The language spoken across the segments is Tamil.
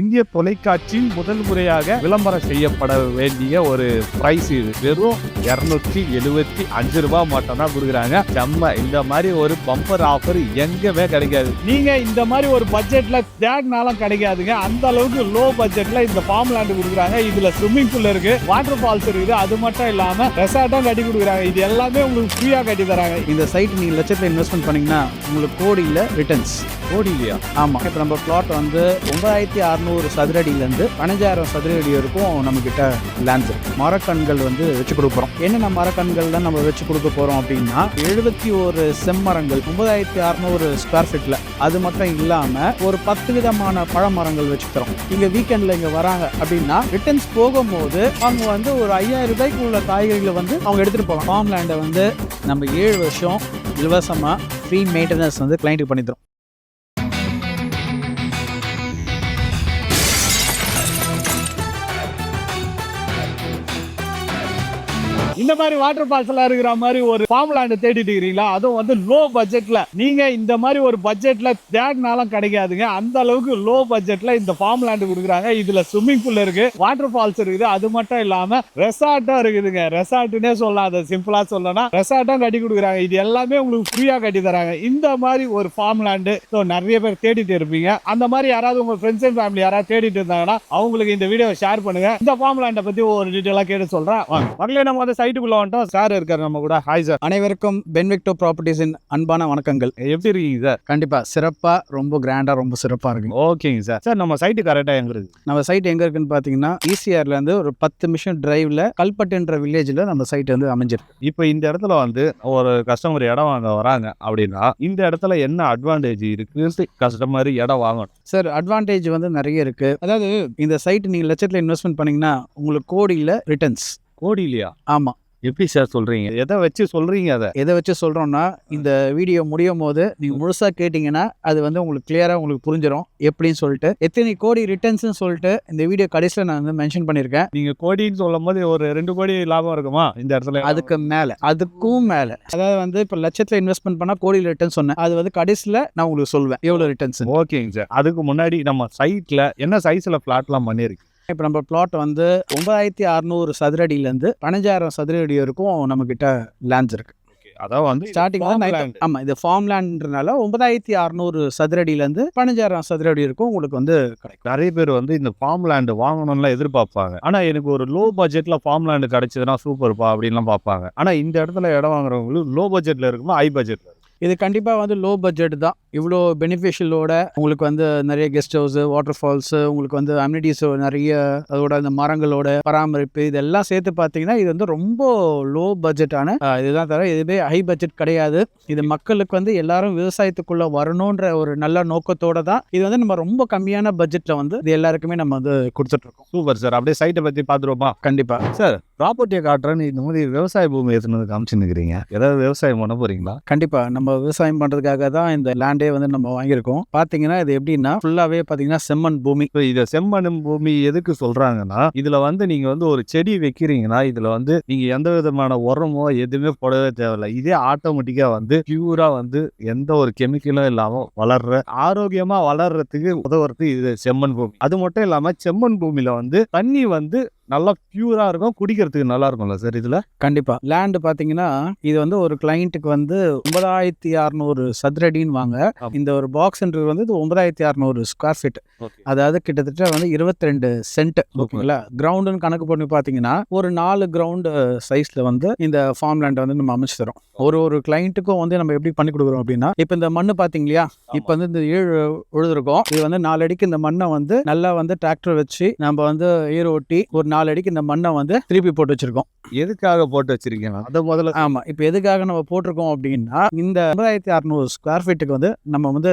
இந்திய தொலைக்காட்சியில் முதல் முறையாக விளம்பரம் செய்யப்பட வேண்டிய ஒரு பிரைஸ் இது. வெறும் இருநூத்தி எழுபத்தி அஞ்சு ரூபாய் மட்டும் தான் கொடுக்குறாங்க. செம்ம இந்த மாதிரி ஒரு பம்பர் ஆஃபர் எங்கேயுமே கிடைக்காது. நீங்க இந்த மாதிரி ஒரு பட்ஜெட்ல தேடினாலும் கிடைக்காதுங்க. அந்த அளவுக்கு லோ பட்ஜெட்ல இந்த ஃபார்ம் லேண்ட் கொடுக்குறாங்க. இதுல ஸ்விம்மிங் பூல் இருக்கு வாட்டர் ஃபால்ஸ் இருக்குது. அது மட்டும் இல்லாம ரெசார்ட்டும் கட்டி கொடுக்குறாங்க. இது எல்லாமே உங்களுக்கு ஃப்ரீயா கட்டி தராங்க. இந்த சைட் நீங்கள் லட்சத்தில் இன்வெஸ்ட்மெண்ட் பண்ணீங்கன்னா உங்களுக்கு கோடியில் ரிட்டர்ன்ஸ் கோடி இல்லையா ஆமாம் இப்போ நம்ம பிளாட் வந்து ஒன்பதாயிரத்தி அறநூறு சதுரடியிலேருந்து பதினஞ்சாயிரம் சதுரடி வரைக்கும் நம்மக்கிட்ட லேண்ட்ஸ் இருக்கு. மரக்கண்கள் வந்து வச்சு கொடுக்குறோம் என்னென்ன மரக்கண்கள் தான் நம்ம வச்சு கொடுக்க போகிறோம் அப்படின்னா எழுபத்தி ஒரு செம்மரங்கள் ஒன்பதாயிரத்தி அறநூறு ஸ்கொயர் ஃபீட்டில் அது மட்டும் இல்லாமல் ஒரு பத்து விதமான பழமரங்கள் வச்சுக்கிறோம் இங்கே வீக்கெண்டில் இங்கே வராங்க அப்படின்னா ரிட்டர்ன்ஸ் போகும்போது அவங்க வந்து ஒரு ஐயாயிரம் ரூபாய்க்கு உள்ள காய்கறிகளை வந்து அவங்க எடுத்துகிட்டு போகலாம். ஃபார்ம் லேண்டை வந்து நம்ம ஏழு வருஷம் இலவசமாக ஃப்ரீ மெயின்டெனன்ஸ் வந்து கிளைண்ட்டுக்கு பண்ணி இந்த மாதிரி வாட்டர் ஃபால்ஸ் எல்லாம் இருக்கிற மாதிரி ஒரு ஃபார்ம் லேண்ட் தேடிட்டு இருக்கிறீங்களா? அதுவும் வந்து லோ. பட்ஜெட்ல நீங்க இந்த மாதிரி ஒரு பட்ஜெட்ல தேடினாலும் கிடைக்காதுங்க. அந்த அளவுக்கு லோ பட்ஜெட்ல இந்த ஃபார்ம் லேண்ட் கொடுக்குறாங்க. இதுல ஸ்விம்மிங் பூல் இருக்கு வாட்டர் ஃபால்ஸ் இருக்குது. அது மட்டும் இல்லாம ரெசார்ட்டும் இருக்குதுங்க. ரெசார்ட்னே சொல்லலாம். அதை சிம்பிளா சொல்லலாம் ரெசார்ட்டும் கட்டி கொடுக்குறாங்க. இது எல்லாமே உங்களுக்கு ஃப்ரீயா கட்டி தராங்க. இந்த மாதிரி ஒரு ஃபார்ம் லேண்டு நிறைய பேர் தேடிட்டு இருப்பீங்க. அந்த மாதிரி யாராவது உங்க ஃப்ரெண்ட்ஸ் அண்ட் ஃபேமிலி யாராவது தேடிட்டு இருந்தாங்கன்னா அவங்களுக்கு இந்த வீடியோ ஷேர் பண்ணுங்க. இந்த ஃபார்ம் லேண்டை பத்தி ஒரு டீட்டெயிலாக கேட்டு சொல்றேன். மக்களே நம்ம வந்து சைட்டுக்குள்ள வந்துட்டோம் சார் இருக்காரு நம்ம கூட. ஹாய் சார் அனைவருக்கும் பென்விக்டோ ப்ராப்பர்ட்டிஸின் அன்பான வணக்கங்கள். எப்படி இருக்கீங்க சார் கண்டிப்பாக சிறப்பாக ரொம்ப கிராண்டாக ரொம்ப சிறப்பாக இருக்குங்க. ஓகேங்க சார் சார் நம்ம சைட்டு கரெக்டாக எங்க இருக்கு? நம்ம சைட் எங்கே இருக்குன்னு பார்த்தீங்கன்னா ஈசிஆர்லேருந்து ஒரு பத்து நிமிஷம் டிரைவில் கல்பட்டுன்ற வில்லேஜில் நம்ம சைட் வந்து அமைஞ்சிருக்கு. இப்போ இந்த இடத்துல வந்து ஒரு கஸ்டமர் இடம் வாங்க வராங்க அப்படின்னா இந்த இடத்துல என்ன அட்வான்டேஜ் இருக்கு கஸ்டமர் இடம் வாங்கணும். சார் அட்வான்டேஜ் வந்து நிறைய இருக்குது அதாவது இந்த சைட் நீங்கள் லட்சத்தில் இன்வெஸ்ட்மெண்ட் பண்ணீங்கன்னா உங்களுக்கு கோடியில் ரிட்டர்ன்ஸ் கோடி இல்லையா ஆமாம் எப்படி சார் சொல்றீங்க? எதை வச்சு சொல்றீங்க அதை? எதை வச்சு சொல்கிறோன்னா இந்த வீடியோ முடியும் போது நீங்கள் முழுசாக கேட்டிங்கன்னா அது வந்து உங்களுக்கு கிளியராக உங்களுக்கு புரிஞ்சிடும் எப்படின்னு சொல்லிட்டு எத்தனை கோடி ரிட்டர்ன்ஸ்னு சொல்லிட்டு இந்த வீடியோ கடைசியில் நான் வந்து மென்ஷன் பண்ணியிருக்கேன். நீங்க கோடின்னு சொல்லும் போது ஒரு ரெண்டு கோடி லாபம் இருக்குமா இந்த இடத்துல? அதுக்கு மேலே அதுக்கும் மேலே. அதாவது வந்து இப்போ லட்சத்தில் இன்வெஸ்ட்மெண்ட் பண்ணால் கோடி ரிட்டர்ன் சொன்னேன். அது வந்து கடைசியில் நான் உங்களுக்கு சொல்வேன் எவ்வளோ ரிட்டர்ன்ஸ் ஓகேங்க சார். அதுக்கு முன்னாடி நம்ம சைட்ல என்ன சைஸ்ல பிளாட்லாம் பண்ணியிருக்கு இப்போ நம்ம பிளாட் வந்து ஒன்பதாயிரத்தி அறநூறு சதுரடியிலேருந்து பதினஞ்சாயிரம் சதுரடி வரைக்கும் நம்மக்கிட்ட லேண்ட்ஸ் இருக்கு. அதான் வந்து ஸ்டார்டிங். ஆமாம் இது ஃபார்ம் லேண்ட்னால ஒன்பதாயிரத்தி அறநூறு சதுரடியிலேருந்து பதினஞ்சாயிரம் சதுரடி வரைக்கும் உங்களுக்கு வந்து கிடைக்கும். நிறைய பேர் வந்து இந்த ஃபார்ம் லேண்ட் வாங்கணும்லாம் எதிர்பார்ப்பாங்க. ஆனா எனக்கு ஒரு லோ பட்ஜெட்ல ஃபார்ம் லேண்ட் கிடைச்சதுன்னா சூப்பர்ப்பா அப்படின்லாம் பார்ப்பாங்க. ஆனா இந்த இடத்துல இடம் வாங்குறவங்களுக்கு லோ பட்ஜெட்ல இருக்குமா ஹை பட்ஜெட்ல இது கண்டிப்பாக வந்து லோ பட்ஜெட் தான். இவ்வளோ பெனிஃபிஷியலோட உங்களுக்கு வந்து நிறைய கெஸ்ட் ஹவுஸு வாட்டர் ஃபால்ஸு உங்களுக்கு வந்து அம்யூனிட்டிஸ் நிறைய அதோட அந்த மரங்களோட பராமரிப்பு இதெல்லாம் சேர்த்து பார்த்தீங்கன்னா இது வந்து ரொம்ப லோ பட்ஜெட்டான இதுதான் தவிர இதுவே ஹை பட்ஜெட் கிடையாது. இது மக்களுக்கு வந்து எல்லாரும் விவசாயத்துக்குள்ள வரணுன்ற ஒரு நல்ல நோக்கத்தோட தான் இது வந்து நம்ம ரொம்ப கம்மியான பட்ஜெட்டில் வந்து இது எல்லாருக்குமே நம்ம வந்து கொடுத்துட்ருக்கோம் சூப்பர் சார். அப்படியே சைட்டை பத்தி பாத்துருவோமா கண்டிப்பாக சார் ப்ராப்பர்ட்டியை காட்டுறேன்னு இந்த மாதிரி விவசாய பூமி எடுத்துன்னு காமிச்சுன்னுக்கிறீங்க ஏதாவது விவசாயம் பண்ண போறீங்களா? கண்டிப்பாக நம்ம விவசாயம் பண்ணுறதுக்காக தான் இந்த லேண்டே வந்து நம்ம வாங்கியிருக்கோம். பார்த்தீங்கன்னா இது எப்படின்னா ஃபுல்லாகவே பார்த்தீங்கன்னா செம்மண் பூமி. இப்போ இதை செம்மண் பூமி எதுக்கு சொல்றாங்கன்னா இதுல வந்து நீங்க வந்து ஒரு செடி வைக்கிறீங்கன்னா இதுல வந்து நீங்க எந்த விதமான உரமோ எதுவுமே போடவே தேவையில்ல. இதே ஆட்டோமேட்டிக்கா வந்து பியூரா வந்து எந்த ஒரு கெமிக்கலும் இல்லாம வளர்ற ஆரோக்கியமா வளர்றதுக்கு உதவுறது இது செம்மண் பூமி. அது மட்டும் இல்லாம செம்மண் பூமியில வந்து தண்ணி வந்து நல்லா பியூரா இருக்கும். குடிக்கிறதுக்கு நல்லா இருக்கும்ல சார் இதுல? கண்டிப்பா. லேண்ட் பாத்தீங்கன்னா இது வந்து ஒரு கிளைண்ட்டுக்கு வந்து ஒன்பதாயிரத்தி அறநூறு சதுரடின்னு வாங்க. இந்த ஒரு பாக்ஸ்ன்றது வந்து இது ஒன்பதாயிரத்தி அறநூறு ஸ்கொயர் ஃபீட் அதாவது கிட்டத்தட்ட வந்து இருபத்தி ரெண்டு சென்ட் ஓகேங்களா? கிரவுண்டுன்னு கணக்கு பண்ணி பார்த்தீங்கன்னா ஒரு நாலு கிரவுண்டு சைஸ்ல வந்து இந்த ஃபார்ம் லேண்டை வந்து நம்ம அமைச்சு தரோம் ஒரு ஒரு கிளைண்ட்டுக்கும் வந்து நம்ம எப்படி பண்ணி கொடுக்குறோம் அப்படின்னா இப்போ இந்த மண்ணு பார்த்தீங்க இல்லையா? இப்போ வந்து இந்த ஏழு உழுதுருக்கோம். இது வந்து நாலு அடிக்கு இந்த மண்ணை வந்து நல்லா வந்து டிராக்டர் வச்சு நம்ம வந்து ஏர் ஓட்டி ஒரு நாலு அடிக்கு இந்த மண்ணை வந்து திருப்பி போட்டு வச்சிருக்கோம். எதுக்காக போட்டு வச்சிருக்கீங்க? அதை முதல்ல ஆமா இப்போ எதுக்காக நம்ம போட்டிருக்கோம் அப்படின்னா இந்த ஒன்பதாயிரத்தி அறநூறு ஸ்கொயர் ஃபீட்டுக்கு வந்து நம்ம வந்து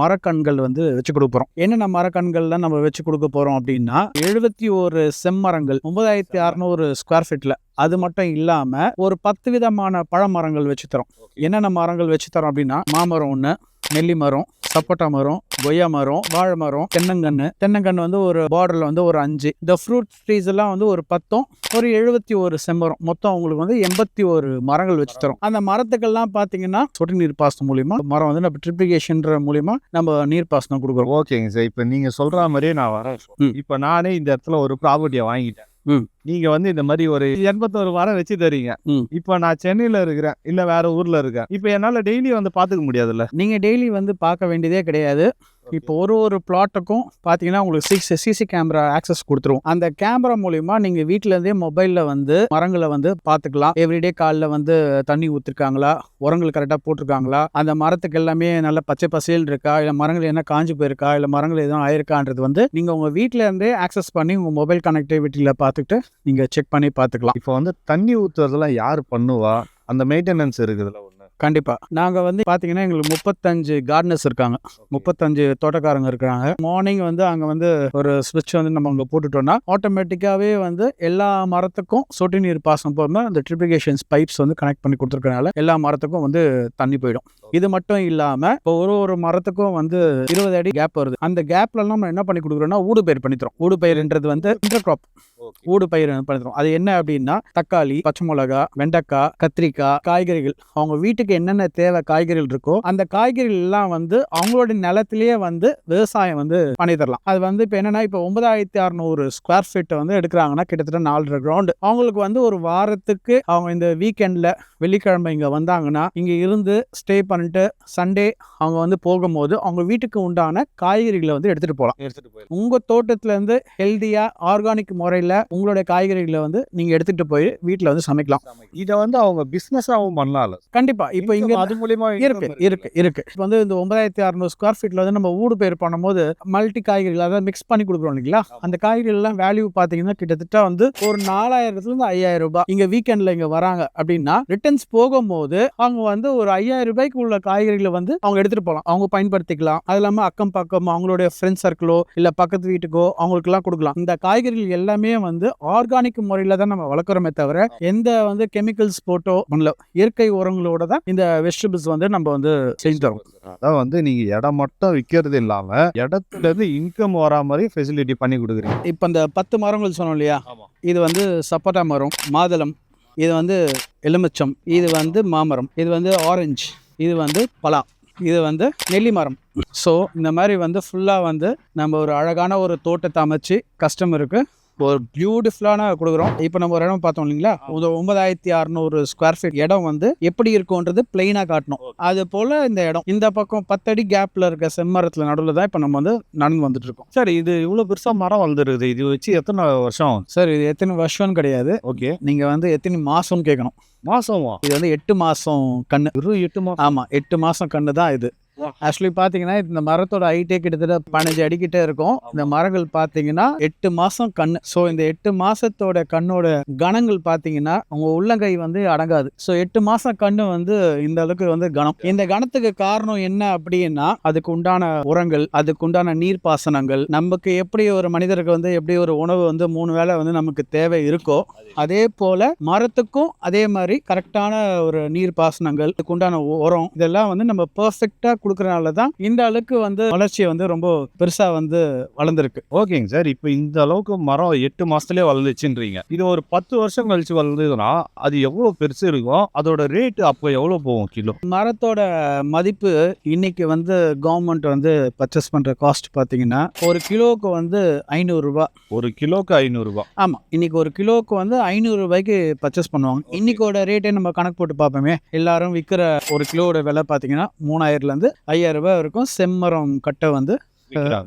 மரக்கண்கள் வந்து வச்சு கொடுக்க போறோம். என்னென்ன மரக்கண்கள்லாம் நம்ம வச்சு கொடுக்க போறோம் அப்படின்னா எழுபத்தி ஒரு செம்மரங்கள் ஒன்பதாயிரத்தி அறநூறு ஸ்கொயர் ஃபீட்ல அது மட்டும் இல்லாம ஒரு பத்து விதமான பழமரங்கள் வச்சு தரோம். என்னென்ன மரங்கள் வச்சு தரோம் அப்படின்னா மாமரம் ஒன்று நெல்லி மரம் சப்போட்டா மரம் கொய்யா மரம் வாழை மரம் தென்னங்கன்று தென்னங்கன்று வந்து ஒரு பார்டரில் வந்து ஒரு அஞ்சு. இந்த ஃப்ரூட் ட்ரீஸ் எல்லாம் வந்து ஒரு பத்தும் ஒரு எழுபத்தி ஒரு செம்மரம். மொத்தம் உங்களுக்கு வந்து எண்பத்தி ஒரு மரங்கள் வச்சு தரும். அந்த மரத்துக்கெல்லாம் பார்த்தீங்கன்னா சொட்டு நீர் பாசனம் மூலியமா மரம் வந்து நம்ம ட்ரிப்ளிகேஷன்ற மூலியமா நம்ம நீர் பாசனம் கொடுக்குறோம். ஓகேங்க சார். இப்போ நீங்க சொல்ற மாதிரியே நான் வரேன். இப்போ நானே இந்த இடத்துல ஒரு ப்ராப்பர்ட்டியை வாங்கிட்டேன். நீங்க வந்து இந்த மாதிரி ஒரு எண்பத்தோரு வாரம் வச்சு தரீங்க. இப்போ நான் சென்னையில இருக்கிறேன் இல்ல வேற ஊர்ல இருக்கேன். இப்போ என்னால டெய்லி வந்து பாத்துக்க முடியாதுல்ல? நீங்க டெய்லி வந்து பார்க்க வேண்டியதே கிடையாது. இப்போ ஒரு ஒரு பிளாட்டுக்கும் பார்த்தீங்கன்னா உங்களுக்கு சிக்ஸ் சிசி கேமரா ஆக்சஸ் கொடுத்துருவோம் அந்த கேமரா மூலியமா நீங்கள் வீட்டில இருந்தே மொபைலில் வந்து மரங்களை வந்து பார்த்துக்கலாம் எவ்ரிடே காலில் வந்து தண்ணி ஊற்றிருக்காங்களா உரங்கள் கரெக்டாக போட்டிருக்காங்களா? அந்த மரத்துக்கு எல்லாமே நல்ல பச்சை பசேல் இருக்கா? இல்லை மரங்கள் என்ன காஞ்சு போயிருக்கா? இல்லை மரங்கள் எதுவும் ஆயிருக்கான்றது வந்து நீங்கள் உங்கள் வீட்டில இருந்தே ஆக்சஸ் பண்ணி உங்கள் மொபைல் கனெக்டிவிட்டியில் பார்த்துட்டு நீங்கள் செக் பண்ணி பார்த்துக்கலாம் இப்போ வந்து தண்ணி ஊத்துறதெல்லாம் யார் பண்ணுவா? அந்த மெயின்டெனன்ஸ் இருக்குதுல்ல கண்டிப்பாக நாங்கள் வந்து பார்த்தீங்கன்னா எங்களுக்கு முப்பத்தஞ்சு கார்டனர்ஸ் இருக்காங்க. முப்பத்தஞ்சு தோட்டக்காரங்க இருக்கிறாங்க. மார்னிங் வந்து அங்கே வந்து ஒரு ஸ்விட்ச் வந்து நம்ம அங்கே போட்டுட்டோம்னா ஆட்டோமேட்டிக்காகவே வந்து எல்லா மரத்துக்கும் சொட்டு நீர் பாசனம் போகும்போது அந்த ட்ரிபிகேஷன்ஸ் பைப்ஸ் வந்து கனெக்ட் பண்ணி கொடுத்துருக்கனால எல்லா மரத்துக்கும் வந்து தண்ணி போயிடும். இது மட்டும் இல்லாமல் இப்போ ஒரு ஒரு மரத்துக்கும் வந்து இருபது அடி கேப் வருது. அந்த கேப்ல நம்ம என்ன பண்ணி கொடுக்குறோம்னா ஊடு பயிர் பண்ணித்தரோம் ஊடு பயிர்ன்றது வந்து இன்டர் கிராப் ஊடு பயிர் பண்ணித்தரோம் அது என்ன அப்படின்னா தக்காளி பச்சை மிளகா வெண்டைக்காய் கத்திரிக்காய் காய்கறிகள். அவங்க வீட்டுக்கு என்னென்ன தேவை காய்கறிகள் இருக்கோ அந்த காய்கறிகள் எல்லாம் வந்து அவங்களோட நிலத்திலேயே வந்து விவசாயம் வந்து பண்ணி தரலாம் அது வந்து இப்போ என்னன்னா இப்போ ஒன்பதாயிரத்தி அறநூறு ஸ்கொயர் ஃபீட் வந்து எடுக்கிறாங்கன்னா கிட்டத்தட்ட நாலரை கிரவுண்டு அவங்களுக்கு வந்து ஒரு வாரத்துக்கு அவங்க இந்த வீக்கெண்டில் வெள்ளிக்கிழமை இங்கே வந்தாங்கன்னா இங்கே இருந்து ஸ்டே பண்ணிட்டு சண்டே அவங்க வந்து போகும்போது அவங்க வீட்டுக்கு உண்டான காய்கறிகளை வந்து எடுத்துகிட்டு போகலாம் எடுத்துட்டு போயிடலாம். உங்கள் தோட்டத்துலேருந்து ஹெல்த்தியாக ஆர்கானிக் முறையில் உங்களுடைய காய்கறிகளை வந்து நீங்கள் எடுத்துகிட்டு போய் வீட்டில் வந்து சமைக்கலாம். இதை வந்து அவங்க பிசினஸாவும் பண்ணலாம்ல. கண்டிப்பாக இப்போ இங்கே அது மூலியமா இருக்கு இருக்கு இருக்கு. இப்போ வந்து இந்த ஒன்பதாயிரத்தி அறுநூறு ஸ்கொயர் ஃபீட்ல வந்து நம்ம ஊடு பயிர் பண்ணும்போது மல்டி காய்கறிகள் அதாவது மிக்ஸ் பண்ணி கொடுக்குறோம் இல்லைங்களா? அந்த காய்கறிகள் எல்லாம் வேல்யூ பார்த்தீங்கன்னா கிட்டத்தட்ட வந்து ஒரு நாலாயிரத்துல இருந்து ஐயாயிரம் ரூபாய். இங்க வீக்கெண்ட்ல இங்க வராங்க அப்படின்னா ரிட்டர்ன்ஸ் போகும்போது அவங்க வந்து ஒரு ஐயாயிரம் ரூபாய்க்கு உள்ள காய்கறிகளை வந்து அவங்க எடுத்துட்டு போகலாம். அவங்க பயன்படுத்திக்கலாம். அது இல்லாம அக்கம் பக்கம் அவங்களுடைய ஃப்ரெண்ட்ஸ் சர்க்கிளோ இல்ல பக்கத்து வீட்டுக்கோ அவங்களுக்குலாம் கொடுக்கலாம். இந்த காய்கறிகள் எல்லாமே வந்து ஆர்கானிக் முறையில தான் நம்ம வளர்க்குறோமே தவிர எந்த வந்து கெமிக்கல்ஸ் போட்டோ பண்ணல இயற்கை உரங்களோட தான் இந்த வெஜிடபிள்ஸ் வந்து நம்ம வந்து செஞ்சு தரோம் அதான் வந்து நீங்க இடம் மட்டும் விற்கிறது இல்லாம இடத்துல இருந்து இன்கம் வரா மாதிரி ஃபெசிலிட்டி பண்ணி கொடுக்குறீங்க. இப்போ இந்த பத்து மரங்கள் சொன்னோம் இல்லையா. இது வந்து சப்போட்டா மரம் மாதுளம் இது வந்து எலுமிச்சம் இது வந்து மாமரம் இது வந்து ஆரஞ்சு இது வந்து பலா இது வந்து நெல்லி மரம். ஸோ இந்த மாதிரி வந்து ஃபுல்லாக வந்து நம்ம ஒரு அழகான ஒரு தோட்டத்தை அமைச்சு கஸ்டமருக்கு ஒரு பியூட்டிஃபுல்லான கொடுக்குறோம். இப்போ நம்ம ஒரு இடம் பார்த்தோம் இல்லைங்களா? ஒன்பதாயிரத்தி அறநூறு ஸ்கொயர் ஃபீட் இடம் வந்து எப்படி இருக்கும்ன்றது பிளெயினாக காட்டணும். அது போல் இந்த இடம். இந்த பக்கம் பத்தடி கேப்பில் இருக்க செம்மரத்தில் நடுவில் தான் இப்போ நம்ம வந்து நடந்து வந்துட்டு இருக்கோம் சரி இது இவ்வளவு பெருசா மரம் வளர்ந்துருக்குது. இது வச்சு எத்தனை வருஷம்? சார் இது எத்தனை வருஷம்னு கிடையாது. ஓகே நீங்கள் வந்து எத்தனை மாதம்னு கேட்கணும். மாசமா? இது வந்து எட்டு மாதம் கண்ணு. எட்டு மாசம். ஆமாம் எட்டு மாதம் கண்ணு தான் இது. ஆக்சுவலி பார்த்தீங்கன்னா இந்த மரத்தோட ஹைட்டே கிட்டத்தட்ட பதினஞ்சு அடிக்கிட்டே இருக்கும். இந்த மரங்கள் பார்த்தீங்கன்னா எட்டு மாதம் கண்ணு. ஸோ இந்த எட்டு மாசத்தோட கண்ணோட கணங்கள் பார்த்தீங்கன்னா உங்க உள்ளங்கை வந்து அடங்காது. ஸோ எட்டு மாசம் கண்ணு வந்து இந்த அளவுக்கு வந்து கணம் இந்த கணத்துக்கு காரணம் என்ன அப்படின்னா அதுக்கு உண்டான உரங்கள் அதுக்கு உண்டான நீர் பாசனங்கள் நமக்கு எப்படி ஒரு மனிதருக்கு வந்து எப்படி ஒரு உணவு வந்து மூணு வேளை வந்து நமக்கு தேவை இருக்கோ அதே. போல மரத்துக்கும் அதே மாதிரி கரெக்டான ஒரு நீர் பாசனங்கள் இதுக்கு உண்டான உரம் இதெல்லாம் வந்து நம்ம பெர்ஃபெக்டா கொடுக்கறனால தான் இந்த அளவுக்கு வந்து வளர்ச்சியை வந்து ரொம்ப பெருசா வந்து வளர்ந்துருக்கு. ஓகேங்க சார். இப்போ இந்த அளவுக்கு மரம் எட்டு மாசத்துலயே வளர்ந்துச்சுன்றீங்க. இது ஒரு பத்து வருஷம் கழிச்சு வளர்ந்ததுன்னா அது எவ்வளவு பெருசு இருக்கும் அதோட ரேட் அப்போ எவ்வளவு போகும் கிலோ? மரத்தோட மதிப்பு இன்னைக்கு வந்து கவர்மெண்ட் வந்து பர்ச்சேஸ் பண்ற காஸ்ட் பாத்தீங்கன்னா ஒரு கிலோவுக்கு வந்து ஐநூறு ரூபாய் ஒரு கிலோக்கு ஐநூறு ரூபாய் ஆமா. இன்னைக்கு ஒரு கிலோவுக்கு வந்து ஐநூறு ரூபாய்க்கு பர்ச்சேஸ் பண்ணுவாங்க. இன்னைக்கோட ரேட்டே நம்ம கணக்கு போட்டு பார்ப்போமே. எல்லாரும் விற்கிற ஒரு கிலோவோட விலை பார்த்தீங்கன்னா மூணாயிரம்ல இருந்து ஐயாயிரம் ரூபாய் செம்மரம் கட்டை வந்து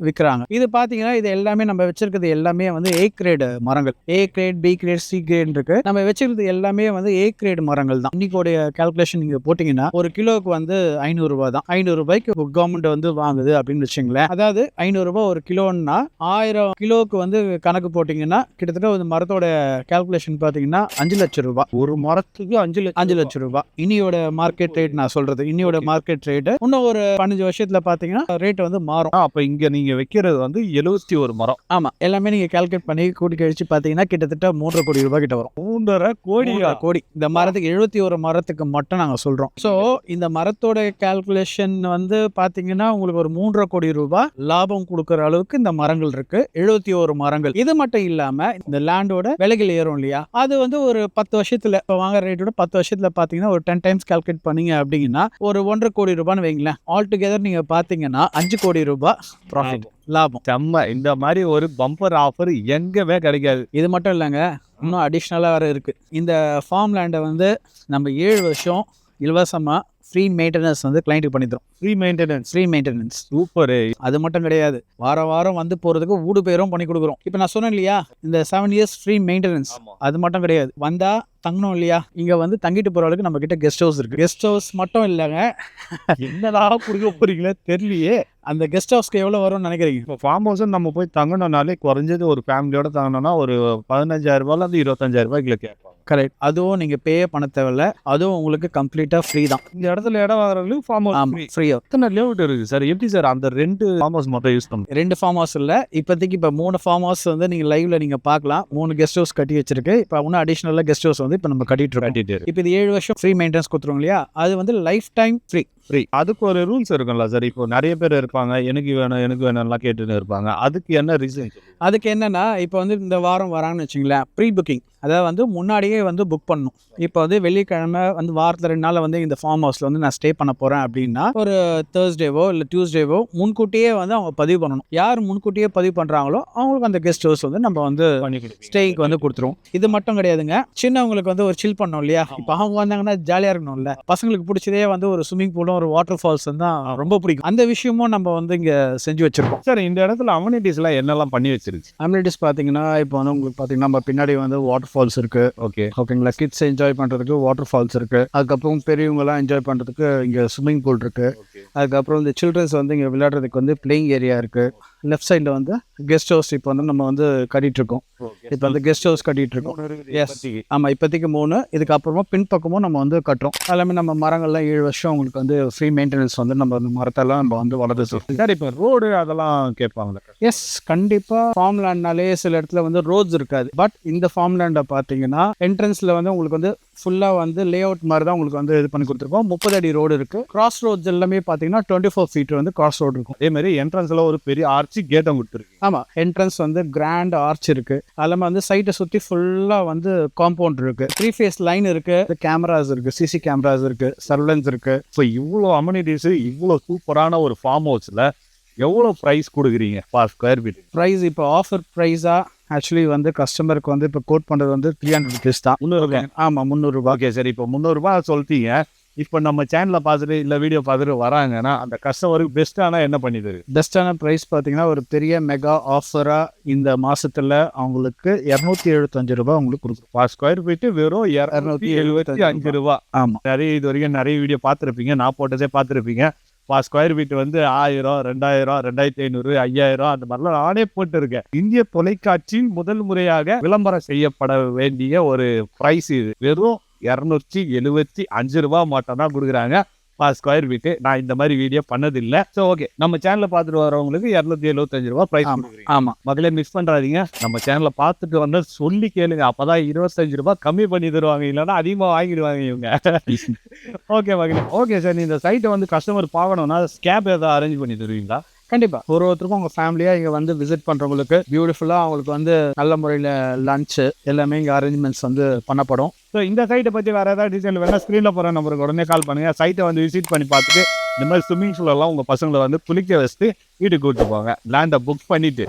விற்கிறாங்க இது பார்த்தீங்கன்னா இது எல்லாமே நம்ம வச்சிருக்கிறது எல்லாமே வந்து ஏ கிரேடு மரங்கள். A grade B grade C grade இருக்கு. நம்ம வச்சிருக்கிறது எல்லாமே வந்து ஏ கிரேட் மரங்கள் தான். இன்னைக்கோடைய கால்குலேஷன் நீங்க போட்டீங்கன்னா ஒரு கிலோவுக்கு வந்து ஐநூறு ரூபாய் தான். ஐநூறு ரூபாய்க்கு கவர்மெண்ட் வந்து வாங்குது அப்படின்னு வச்சுங்களேன். அதாவது ஐநூறு ரூபாய் ஒரு கிலோன்னா ஆயிரம் கிலோவுக்கு வந்து கணக்கு போட்டீங்கன்னா கிட்டத்தட்ட ஒரு மரத்தோட கால்குலேஷன் பார்த்தீங்கன்னா அஞ்சு லட்சம் ரூபாய் ஒரு மரத்துக்கு அஞ்சு லட்சம் அஞ்சு லட்சம் ரூபாய் இனியோட மார்க்கெட் ரேட் நான் சொல்றது. இனியோட மார்க்கெட் ரேட் இன்னும் ஒரு பதினஞ்சு வருஷத்துல பாத்தீங்கன்னா ரேட் வந்து மாறும். அப்ப இங்க நீங்க வைக்கிறது வந்து எழுபத்தி ஒரு மரம். ஆமாம் எல்லாமே நீங்கள் கால்குலேட் பண்ணி கூட்டி கழிச்சு பார்த்தீங்கன்னா கிட்டத்தட்ட மூன்றரை கோடி ரூபாய் கிட்ட வரும். மூன்றரை கோடி கோடி. இந்த மரத்துக்கு எழுபத்தி ஒரு மரத்துக்கு மட்டும் நாங்கள் சொல்கிறோம் ஸோ இந்த மரத்தோட கால்குலேஷன் வந்து பார்த்தீங்கன்னா உங்களுக்கு ஒரு மூன்றரை கோடி ரூபாய் லாபம் கொடுக்குற அளவுக்கு இந்த மரங்கள் இருக்கு. எழுபத்தி ஒரு மரங்கள். இது மட்டும் இல்லாமல் இந்த லேண்டோட விலைகள் ஏறும் இல்லையா? அது வந்து ஒரு பத்து வருஷத்துல இப்போ வாங்குற ரேட்டோட பத்து வருஷத்துல பார்த்தீங்கன்னா ஒரு டென் டைம்ஸ் கால்குலேட் பண்ணீங்க அப்படின்னா ஒரு ஒன்றரை கோடி ரூபான்னு வைங்களேன். ஆல் டுகெதர் நீங்கள் பார்த்தீங்கன்னா அஞ்சு கோடி ரூபாய் ப்ராஃபிட் லாபம். செம்ம. இந்த மாதிரி ஒரு பம்பர் ஆஃபர் எங்கவே கிடைக்காது. இது மட்டும் இல்லைங்க இன்னும் அடிஷ்னலாக வேறு இருக்குது இந்த ஃபார்ம் லேண்டை வந்து நம்ம ஏழு வருஷம் இலவசமாக ஃப்ரீ மெயின்டெனன்ஸ் வந்து கிளைண்ட்டுக்கு பண்ணி தரோம் free maintenance free maintenance super அது மட்டும் கிடையாது. வாரம் வாரம் வந்து போகிறதுக்கு ஊடு பேரும் பண்ணி கொடுக்குறோம். இப்போ நான் சொன்னேன் இல்லையா இந்த செவன் இயர்ஸ் ஃப்ரீ மெயின்டெனன்ஸ் அது மட்டும் கிடையாது. வந்தால் தங்கணும் இல்லையா? இங்கே வந்து தங்கிட்டு போகிற அளவுக்கு நம்ம கிட்ட கெஸ்ட் ஹவுஸ் இருக்குது கெஸ்ட் ஹவுஸ் மட்டும் இல்லைங்க. என்னடா கொடுக்க போறீங்களே? தெரியலையே. அந்த கெஸ்ட் ஹவுஸ்க்கு எவ்வளோ வரும்னு நினைக்கிறீங்க? இப்போ ஃபார்ம் ஹவுஸ் நம்ம போய் தங்கணும்னாலே குறைஞ்சது ஒரு ஃபேமிலியோட தங்கணும்னா ஒரு பதினஞ்சாயிரம் ரூபாயில இருந்து இருபத்தஞ்சாயிரம் ரூபாய்க்குள்ள கேட்பாங்க. கரெக்ட் அதுவும் நீங்கள் பே பண்ண தேவையில்ல. அதுவும் உங்களுக்கு கம்ப்ளீட்டாக ஃப்ரீ தான். இந்த இடத்துல இடம் வாங்குறவங்களுக்கு ஃபார்ம் ஹவுஸ் ஆமாம் ஃப்ரீ எத்தனை லேஅவுட் இருக்கு சார் எப்படி சார் அந்த ரெண்டு ஃபார்ம் ஹவுஸ் மட்டும் யூஸ் பண்ணுங்க. ரெண்டு ஃபார்ம் ஹவுஸ் இல்லை. இப்போதைக்கு இப்போ மூணு ஃபார்ம் ஹவுஸ் வந்து நீங்கள் லைவ்ல நீங்கள் பார்க்கலாம். மூணு கெஸ்ட் ஹவுஸ் கட்டி வச்சிருக்கு. இப்போ இன்னும் அடிஷ்னலாக கெஸ்ட் ஹவுஸ் வந்து இப்போ நம்ம கட்டிட்டு இருக்கோம். இப்போ இது ஏழு வருஷம் ஃப்ரீ மெயின்டெனன்ஸ் கொடுத்துருவோம் இல்லையா? அது வந்து லைஃப் டைம் ஃப்ரீ ஃப்ரீ அதுக்கு ஒரு ரூல்ஸ் இருக்கும்ல சார் இப்போ நிறைய பேர் இருப்பாங்க எனக்கு வேணும் எனக்கு வேணும்லாம் கேட்டுன்னு இருப்பாங்க. அதுக்கு என்ன ரீசன் அதுக்கு என்னன்னா இப்போ வந்து இந்த வாரம் வராங்கன்னு வச்சுங்களேன் ப்ரீ புக்கிங் அதாவது வந்து முன்னாடியே வந்து புக் பண்ணணும். இப்போ வந்து வெள்ளிக்கிழமை வந்து வாரத்தில் ரெண்டு நாள் வந்து இந்த ஃபார்ம் ஹவுஸில் வந்து நான் ஸ்டே பண்ண போகிறேன் அப்படின்னா ஒரு தேர்ஸ்டேவோ இல்லை டியூஸ்டேவோ முன்கூட்டியே வந்து அவங்க பதிவு பண்ணணும். யார் முன்கூட்டியே பதிவு பண்ணுறாங்களோ அவங்களுக்கு அந்த கெஸ்ட் ஹவுஸ் வந்து நம்ம வந்து ஸ்டேக்கு வந்து கொடுத்துருவோம். இது மட்டும் கிடையாதுங்க. சின்னவங்களுக்கு வந்து ஒரு சில் பண்ணோம் இல்லையா? இப்போ அவங்க வந்தாங்கன்னா ஜாலியாக இருக்கணும்ல. பசங்களுக்கு பிடிச்சதே வந்து ஒரு ஸ்விம்மிங் பூலும் ஒரு வாட்டர் ஃபால்ஸ் தான் ரொம்ப பிடிக்கும். அந்த விஷயமும் நம்ம வந்து இங்கே செஞ்சு வச்சிருக்கோம். சார் இந்த இடத்துல அம்யூனிட்டிஸ்லாம் என்னெல்லாம் பண்ணி வச்சிருக்கு அம்யூனிட்டிஸ் பார்த்தீங்கன்னா இப்போ வந்து உங்களுக்கு பார்த்தீங்கன்னா நம்ம பின்னாடி வந்து வாட்டர் ஃபால்ஸ் இருக்குது ஓகே ஓகேங்களா கிட்ஸ் என்ஜாய் பண்ணுறதுக்கு வாட்டர் ஃபால்ஸ் இருக்குது அதுக்கப்புறம் பெரியவங்கலாம் என்ஜாய் பண்ணுறதுக்கு இங்கே ஸ்விம்மிங் பூல் இருக்குது அதுக்கப்புறம் இந்த சில்ட்ரன்ஸ் வந்து இங்கே விளையாடுறதுக்கு வந்து பிளேயிங் ஏரியா இருக்குது லெஃப்ட் சைடில் வந்து கெஸ்ட் ஹவுஸ் இப்போ வந்து நம்ம வந்து கட்டிட்டு இருக்கோம். இப்போ வந்து கெஸ்ட் ஹவுஸ் கட்டிட்டு இருக்கோம். எஸ் ஆமாம் இப்போதைக்கு. மூணு. இதுக்கப்புறமா பின்பக்கமும் நம்ம வந்து கட்டுறோம். எல்லாமே நம்ம மரங்கள்லாம் ஏழு வருஷம் உங்களுக்கு வந்து ஃப்ரீ மெயின்டெனன்ஸ் வந்து நம்ம அந்த மரத்தெல்லாம் நம்ம வந்து வளர்த்து சார் இப்போ ரோடு அதெல்லாம் கேட்பாங்க எஸ் கண்டிப்பாக ஃபார்ம் லேண்ட்னாலே சில இடத்துல வந்து ரோட்ஸ் இருக்காது. பட் இந்த ஃபார்ம் லேண்டை பார்த்தீங்கன்னா என்ட்ரன்ஸில் வந்து உங்களுக்கு வந்து ஃபுல்லாக வந்து லே அவுட் மாதிரி தான் உங்களுக்கு வந்து இது பண்ணி கொடுத்துருக்கோம். முப்பது அடி ரோடு இருக்குது கிராஸ் ரோட்ஸ் எல்லாமே பார்த்தீங்கன்னா டுவெண்ட்டி ஃபோர் ஃபீட் வந்து கிராஸ் ரோடு இருக்கும். அதே மாதிரி என்ட்ரன்ஸ்ல ஒரு பெரிய ஆர்ச்சி கேட்டம் கொடுத்துருக்கு ஆமாம் என்ட்ரன்ஸ் வந்து கிராண்ட் ஆர்ச் இருக்குது அது இல்லாமல் வந்து சைட்டை சுற்றி ஃபுல்லாக வந்து காம்பவுண்ட் இருக்குது த்ரீ ஃபேஸ் லைன் இருக்குது கேமராஸ் இருக்குது சிசி கேமராஸ் இருக்குது சர்வலன்ஸ் இருக்குது இப்போ இவ்வளோ அம்யூனிட்டிஸ் இவ்வளோ சூப்பரான ஒரு ஃபார்ம் ஹவுஸில் எவ்வளோ ப்ரைஸ் கொடுக்குறீங்க பார் ஸ்கொயர் ஃபீட் ப்ரைஸ் இப்போ ஆஃபர் ப்ரைஸாக ஆக்சுவலி வந்து கஸ்டமருக்கு வந்து இப்போ கோட் பண்ணுறது வந்து த்ரீ ஹண்ட்ரட் ருபீஸ் தான். முந்நூறு ஆமாம் முந்நூறுரூபா ஓகே சரி. இப்போ முந்நூறுரூபா சொல்லிட்டீங்க. இப்போ நம்ம சேனலை பார்த்துட்டு இல்லை வீடியோ பார்த்துட்டு வராங்கன்னா அந்த கஸ்டமருக்கு பெஸ்ட்டானா என்ன பண்ணி தரு பெஸ்ட்டான ப்ரைஸ் பார்த்தீங்கன்னா ஒரு பெரிய மெகா ஆஃபராக இந்த மாசத்துல அவங்களுக்கு இரநூத்தி எழுபத்தஞ்சு ரூபாய் உங்களுக்கு கொடுக்குறோம். ஸ்கொயர் ஃபீட்டு வெறும் இரநூத்தி எழுபத்தி அஞ்சு ரூபா ஆமாம் நிறைய இது வரைக்கும் நிறைய வீடியோ பார்த்துருப்பீங்க. நான் போட்டதே பார்த்துருப்பீங்க. பா ஸ்கொயர் ஃபீட் வந்து ஆயிரம் ரெண்டாயிரம் ரெண்டாயிரத்தி ஐநூறு ஐயாயிரம் அந்த மாதிரிலாம் நானே போட்டிருக்கேன். இந்திய தொலைக்காட்சியில் முதல் முறையாக விளம்பரம் செய்யப்பட வேண்டிய ஒரு ப்ரைஸ் இது. வெறும் இரநூத்தி எழுபத்தி அஞ்சு ரூபா மட்டும் தான் கொடுக்குறாங்க. பா ஸ்கொயர் ஃபீட்டு நான் இந்த மாதிரி வீடியோ பண்ணதில்லை. ஸோ ஓகே நம்ம சேனலை பார்த்துட்டு வரவங்களுக்கு இரநூத்தி எழுபத்தஞ்சு ரூபா ப்ரைஸ் ஆமாம் மகளே மிஸ் பண்ணுறாதீங்க நம்ம சேனலை பார்த்துட்டு வந்து சொல்லி கேளுங்க. அப்பதான் இருபத்தஞ்சு ரூபாய் கம்மி பண்ணி தருவாங்க. இல்லைன்னா அதிகமாக வாங்கிடுவாங்க இவங்க. ஓகே மகளே. ஓகே சார் இந்த சைட்டை வந்து கஸ்டமர் பார்க்கணும்னா ஸ்கேப் ஏதாவது அரேஞ்ச் பண்ணி தருவீங்களா? கண்டிப்பாக ஒரு ஒருத்தருக்கும் உங்கள் ஃபேமிலியாக இங்கே வந்து விசிட் பண்ணுறவங்களுக்கு பியூட்டிஃபுல்லாக அவங்களுக்கு வந்து நல்ல முறையில் லஞ்சு எல்லாமே இங்கே அரேஞ்ச்மெண்ட்ஸ் வந்து பண்ணப்படும். ஸோ இந்த சைட்டை பற்றி வேறு ஏதாவது டீட்டெயில் வேணால் ஸ்க்ரீனில் போகிற நம்பருக்கு உடனே கால் பண்ணுங்கள் சைட்டை வந்து விசிட் பண்ணி பார்த்துட்டு இந்த மாதிரி ஸ்விம்மிங் பூலெல்லாம் உங்கள் பசங்களை வந்து குளிக்க வச்சுட்டு வீட்டுக்கு கூப்பிட்டு போங்க. லேண்டை புக் பண்ணிவிட்டு